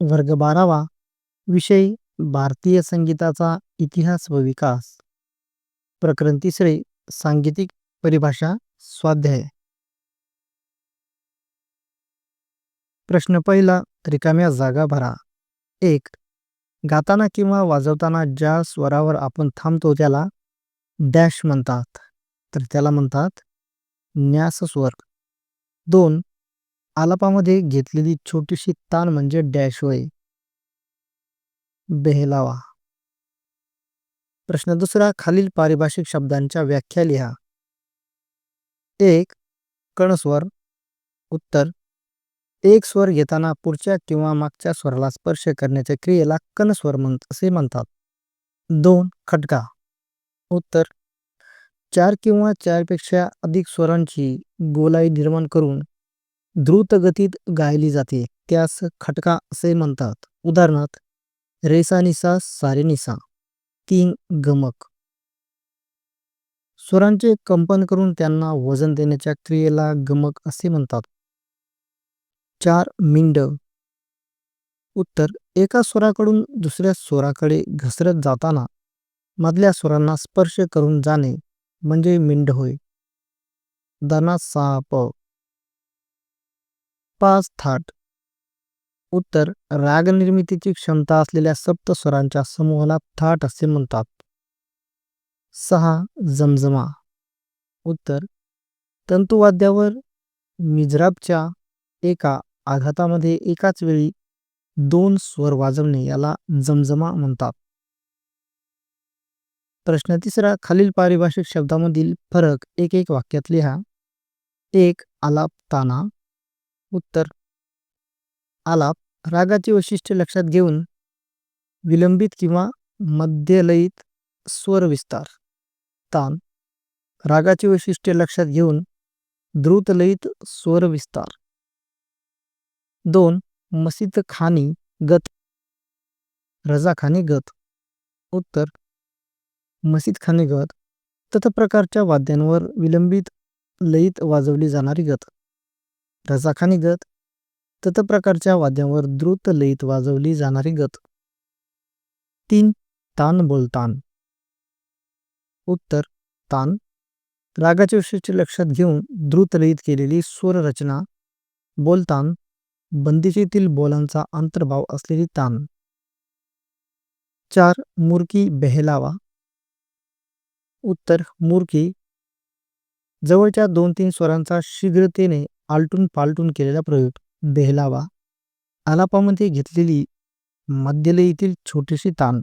वर्ग बारावा. विषय भारतीय संगीताचा इतिहास व विकास. प्रकरण तिसरे सांगीतिक परिभाषा स्वाध्याय. प्रश्न पहिला रिकाम्या जागा भरा. एक गाताना किंवा वाजवताना ज्या स्वरावर आपण थांबतो त्याला डॅश म्हणतात. तर त्याला म्हणतात न्यास स्वर दोन आलापामध्ये घेतलेली छोटीशी तान म्हणजे डॅश होय. बेहलावा. प्रश्न दुसरा खालील पारिभाषिक शब्दांच्या व्याख्या लिहा. एक कणस्वर उत्तर एक स्वर घेताना पुढच्या किंवा मागच्या स्वराला स्पर्श करण्याच्या क्रियेला कणस्वर म्हण असे म्हणतात. दोन खटका. उत्तर चार किंवा चारपेक्षा अधिक स्वरांची गोलाई निर्माण करून द्रुतगतीत गायली जाते त्यास खटका असे म्हणतात. उदाहरणार्थ रेसा निसा सारेनिसा तीन गमक. स्वरांचे कंपन करून त्यांना वजन देण्याच्या क्रियेला गमक असे म्हणतात. चार मिंड. उत्तर एका स्वराकडून दुसऱ्या स्वराकडे घसरत जाताना मधल्या स्वरांना स्पर्श करून जाणे म्हणजे मिंड होय. दना साप. पाच थाट उत्तर राग निर्मितीची क्षमता असलेल्या सप्त स्वरांच्या समूहाला थाट असे म्हणतात. सहा जमजमा. उत्तर तंतुवाद्यावर मिजराबच्या एका आघातामध्ये एकाच वेळी दोन स्वर वाजवणे याला जमजमा म्हणतात. प्रश्न तिसरा खालील पारिभाषिक शब्दामधील फरक एक एक वाक्यात लिहा. एक आलाप ताना उत्तर. आलाप रागाची वैशिष्ट्य लक्षात घेऊन विलंबित किंवा मध्यलयित स्वर विस्तार. तान रागाची वैशिष्ट्ये लक्षात घेऊन द्रुतलयित स्वर विस्तार. दोन मसित खानी गत. रजाखानी गत. उत्तर मसित खानी गत. तथ प्रकारच्या वाद्यांवर विलंबित लयीत वाजवली जाणारी गत. रसाखानी गत तत प्रकारच्या वाद्यांवर द्रुत लयीत वाजवली जाणारी गत. तीन तान बोलतान. उत्तर तान. रागाचे वैशिष्ट्य लक्षात घेऊन द्रुत लयीत केलेली स्वर रचना बोलतान. बंदिशीतील बोलांचा अंतर्भाव असलेली तान. चार मुरकी बेहलावा. उत्तर मुरकी. जवळच्या दोन तीन स्वरांचा शीघ्रतेने आलटून पालटून केलेला प्रयोग बेहलावा. आलापामध्ये घेतलेली मध्यलयीतील छोटीशी तान